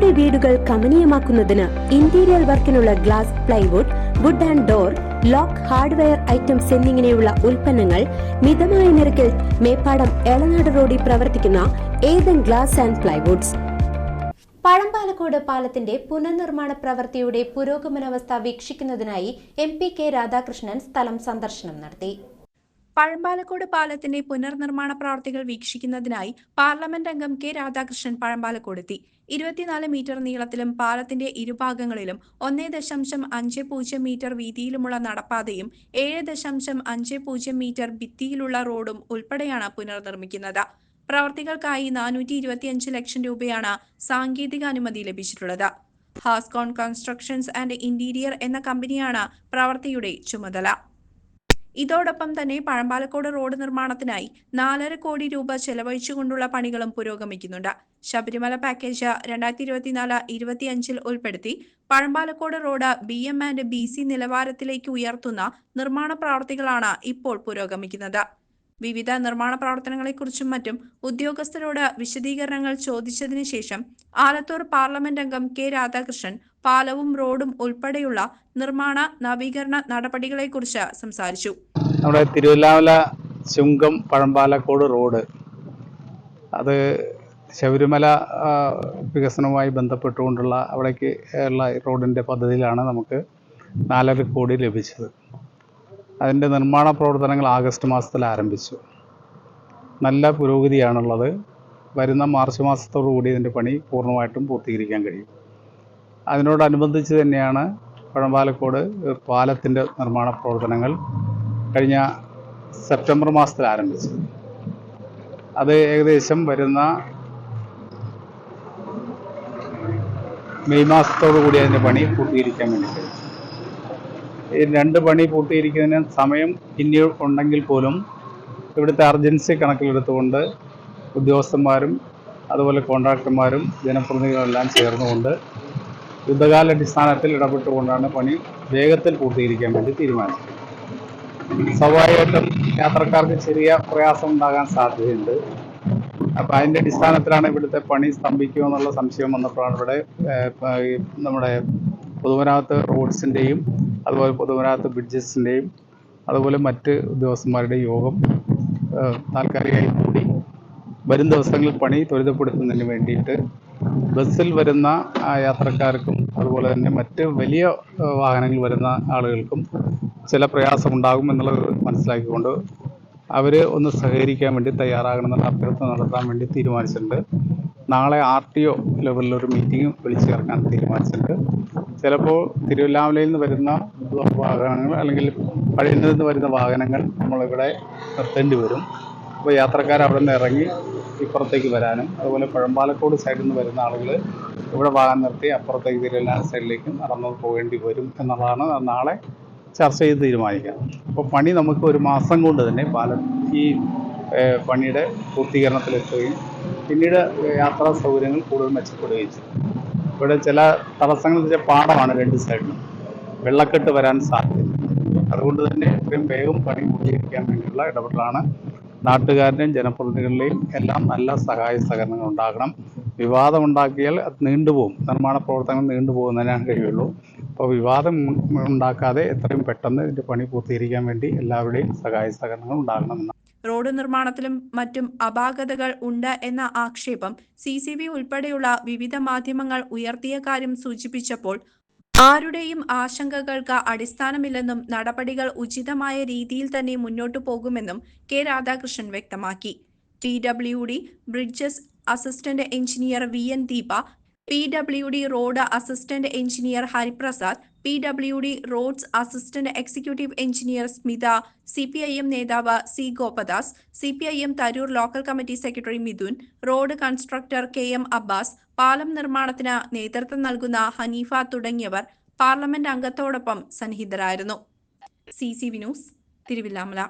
നിങ്ങളുടെ വീടുകൾ കമനീയമാക്കുന്നതിന് interior വർക്കിനുള്ള glass plywood wood and door lock hardware items എന്നിങ്ങനെയുള്ള ഉൽപ്പന്നങ്ങൾ മിതമായ നിരക്കിൽ മേപ്പാടം എളനാട് റോഡിൽ പ്രവർത്തിക്കുന്ന Ethan glass and plywoods. Pazhampalakode പാലത്തിന്റെ പുനർനിർമ്മാണ പ്രവൃത്തിയുടെ പുരോഗമനാവസ്ഥ വീക്ഷിക്കുന്നതിനായി എം പി കെ രാധാകൃഷ്ണൻ സ്ഥലം സന്ദർശനം നടത്തി. പഴമ്പാലക്കോട് പാലത്തിന്റെ പുനർനിർമ്മാണ പ്രവർത്തികൾ വീക്ഷിക്കുന്നതിനായി പാർലമെന്റ് അംഗം കെ രാധാകൃഷ്ണൻ പഴമ്പാലക്കോട് എത്തി. ഇരുപത്തിനാല് മീറ്റർ നീളത്തിലും പാലത്തിന്റെ ഇരുഭാഗങ്ങളിലും ഒന്നേ ദശാംശം അഞ്ച് പൂജ്യം മീറ്റർ വീതിയിലുമുള്ള നടപ്പാതയും ഏഴ് ദശാംശം അഞ്ച് പൂജ്യം മീറ്റർ ഭിത്തിയിലുള്ള റോഡും ഉൾപ്പെടെയാണ് പുനർനിർമ്മിക്കുന്നത്. പ്രവർത്തികൾക്കായി നാനൂറ്റി ഇരുപത്തിയഞ്ച് ലക്ഷം രൂപയാണ് സാങ്കേതിക അനുമതി ലഭിച്ചിട്ടുള്ളത്. ഹാസ്കോൺ കൺസ്ട്രക്ഷൻസ് ആൻഡ് ഇന്റീരിയർ എന്ന കമ്പനിയാണ് പ്രവർത്തിയുടെ ചുമതല. ഇതോടൊപ്പം തന്നെ പഴമ്പാലക്കോട് റോഡ് നിർമ്മാണത്തിനായി നാലര കോടി രൂപ ചെലവഴിച്ചുകൊണ്ടുള്ള പണികളും പുരോഗമിക്കുന്നുണ്ട്. ശബരിമല പാക്കേജ് രണ്ടായിരത്തി ഇരുപത്തിനാല് ഇരുപത്തിയഞ്ചിൽ ഉൾപ്പെടുത്തി Pazhampalakode road B M and B C നിലവാരത്തിലേക്ക് ഉയർത്തുന്ന നിർമ്മാണ പ്രവർത്തികളാണ് ഇപ്പോൾ പുരോഗമിക്കുന്നത്. വിവിധ നിർമ്മാണ പ്രവർത്തനങ്ങളെക്കുറിച്ചും മറ്റും ഉദ്യോഗസ്ഥരോട് വിശദീകരണങ്ങൾ ചോദിച്ചതിനു ശേഷം ആലത്തൂർ പാർലമെന്റ് അംഗം കെ രാധാകൃഷ്ണൻ പാലവും റോഡും ഉൾപ്പെടെയുള്ള നിർമ്മാണ നവീകരണ നടപടികളെക്കുറിച്ച് സംസാരിച്ചു. നമ്മുടെ തിരുവല്ലാമല ചുങ്കം പഴമ്പാലക്കോട് റോഡ് അത് ശബരിമല വികസനവുമായി ബന്ധപ്പെട്ടുകൊണ്ടുള്ള അവിടേക്ക് ഉള്ള റോഡിന്റെ പദ്ധതിയിലാണ് നമുക്ക് നാലര കോടി ലഭിച്ചത്. അതിന്റെ നിർമ്മാണ പ്രവർത്തനങ്ങൾ ആഗസ്റ്റ് മാസത്തിൽ ആരംഭിച്ചു. നല്ല പുരോഗതിയാണുള്ളത്. വരുന്ന മാർച്ച് മാസത്തോടു കൂടി ഇതിന്റെ പണി പൂർണമായിട്ടും പൂർത്തീകരിക്കാൻ കഴിയും. അതിനോടനുബന്ധിച്ച് തന്നെയാണ് പഴമ്പാലക്കോട് പാലത്തിന്റെ നിർമ്മാണ പ്രവർത്തനങ്ങൾ കഴിഞ്ഞ സെപ്റ്റംബർ മാസത്തിൽ ആരംഭിച്ചത്. അത് ഏകദേശം വരുന്ന മെയ് മാസത്തോടു കൂടി അതിന്റെ പണി പൂർത്തീകരിക്കാൻ വേണ്ടി കഴിയും. രണ്ട് പണി പൂർത്തീകരിക്കുന്നതിന് സമയം ഇനി ഉണ്ടെങ്കിൽ പോലും ഇവിടുത്തെ അർജൻസി കണക്കിലെടുത്തുകൊണ്ട് ഉദ്യോഗസ്ഥന്മാരും അതുപോലെ കോൺട്രാക്ടർമാരും ജനപ്രതിനിധികളെല്ലാം ചേർന്നുകൊണ്ട് യുദ്ധകാലാടിസ്ഥാനത്തിൽ ഇടപെട്ടുകൊണ്ടാണ് പണി വേഗത്തിൽ പൂർത്തീകരിക്കാൻ വേണ്ടി തീരുമാനിച്ചത്. സ്വാഭാവികമായിട്ടും യാത്രക്കാർക്ക് ചെറിയ പ്രയാസം ഉണ്ടാകാൻ സാധ്യതയുണ്ട്. അപ്പം അതിന്റെ അടിസ്ഥാനത്തിലാണ് ഇവിടുത്തെ പണി സ്തംഭിക്കുമെന്നുള്ള സംശയം വന്നപ്പോഴാണ് ഇവിടെ നമ്മുടെ പൊതുമരാമത്ത് റോഡ്സിന്റെയും അതുപോലെ പൊതുമരാമത്ത് ബ്രിഡ്ജസിന്റെയും അതുപോലെ മറ്റ് ഉദ്യോഗസ്ഥന്മാരുടെ യോഗം താൽക്കാലികമായി കൂടി. വരും ദിവസങ്ങളിൽ പണി ത്വരിതപ്പെടുത്തുന്നതിന് വേണ്ടിയിട്ട് ബസ്സിൽ വരുന്ന യാത്രക്കാർക്കും അതുപോലെ തന്നെ മറ്റ് വലിയ വാഹനങ്ങൾ വരുന്ന ആളുകൾക്കും ചില പ്രയാസമുണ്ടാകും എന്നുള്ളത് മനസ്സിലാക്കിക്കൊണ്ട് അവർ ഒന്ന് സഹകരിക്കാൻ വേണ്ടി തയ്യാറാകണമെന്നുള്ള അഭ്യർത്ഥന നടത്താൻ വേണ്ടി തീരുമാനിച്ചിട്ടുണ്ട്. നാളെ ആർ ടി ഒ ലെവലിലൊരു മീറ്റിംഗ് വിളിച്ചു ചേർക്കാൻ തീരുമാനിച്ചിട്ടുണ്ട്. ചിലപ്പോൾ തിരുവല്ലാമലയിൽ നിന്ന് വരുന്ന വാഹനങ്ങൾ അല്ലെങ്കിൽ പഴയതിൽ നിന്ന് വരുന്ന വാഹനങ്ങൾ നമ്മളിവിടെ നിർത്തേണ്ടി വരും. അപ്പോൾ യാത്രക്കാർ അവിടെ നിന്ന് ഇറങ്ങി ഇപ്പുറത്തേക്ക് വരാനും അതുപോലെ പഴമ്പാലക്കോട് സൈഡിൽ നിന്ന് വരുന്ന ആളുകൾ ഇവിടെ വാഹനം നിർത്തി അപ്പുറത്തേക്ക് തിരുവല്ലാമല സൈഡിലേക്ക് നടന്നു പോകേണ്ടി വരും എന്നുള്ളതാണ് നാളെ ചർച്ച ചെയ്ത് തീരുമാനിക്കാം അപ്പോൾ പണി നമുക്ക് ഒരു മാസം കൊണ്ട് തന്നെ പാലം ഈ പണിയുടെ പൂർത്തീകരണത്തിലെത്തുകയും പിന്നീട് യാത്രാ സൗകര്യങ്ങൾ കൂടുതൽ മെച്ചപ്പെടുകയും ചെയ്യും. ഇവിടെ ചില തടസ്സങ്ങൾ വെച്ചാൽ പാടമാണ് രണ്ട് സൈഡിലും വെള്ളക്കെട്ട് വരാൻ സാധ്യത. അതുകൊണ്ട് തന്നെ എത്രയും വേഗം പണി പൂർത്തീകരിക്കാൻ വേണ്ടിയുള്ള ഇടപെടലാണ്. നാട്ടുകാരുടെയും ജനപ്രതിനിധികളുടെയും എല്ലാം നല്ല സഹായ സഹകരണങ്ങൾ ഉണ്ടാകണം. വിവാദം ഉണ്ടാക്കിയാൽ അത് നീണ്ടുപോകും. നിർമ്മാണ പ്രവർത്തനങ്ങൾ നീണ്ടുപോകുന്നതിനാണ് കഴിയുള്ളൂ. അപ്പോൾ വിവാദം ഉണ്ടാക്കാതെ എത്രയും പെട്ടെന്ന് ഇതിന്റെ പണി പൂർത്തീകരിക്കാൻ വേണ്ടി എല്ലാവരുടെയും സഹായ സഹകരണങ്ങൾ ഉണ്ടാകണമെന്നാണ് റോഡ് നിർമ്മാണത്തിലും മറ്റും അപാകതകൾ ഉണ്ട് എന്ന ആക്ഷേപം സി സി ബി ഉൾപ്പെടെയുള്ള വിവിധ മാധ്യമങ്ങൾ ഉയർത്തിയ കാര്യം സൂചിപ്പിച്ചപ്പോൾ ആരുടെയും ആശങ്കകൾക്ക് അടിസ്ഥാനമില്ലെന്നും നടപടികൾ ഉചിതമായ രീതിയിൽ തന്നെ മുന്നോട്ടു പോകുമെന്നും കെ രാധാകൃഷ്ണൻ വ്യക്തമാക്കി. T W D bridges assistant engineer V N Deepa P W D road assistant engineer Hariprasad P W D roads assistant executive engineer Smitha C P I M നേതാവ് C Gopadas C P I M Tarur local committee secretary Mithun road constructor K M Abbas പാലം നിർമ്മാണത്തിന് നേതൃത്വം നൽകുന്ന ഹനീഫ തുടങ്ങിയവർ parliament അംഗത്തോടൊപ്പം സന്നിഹിതരായിരുന്നു. C C V news Thiruvilwamala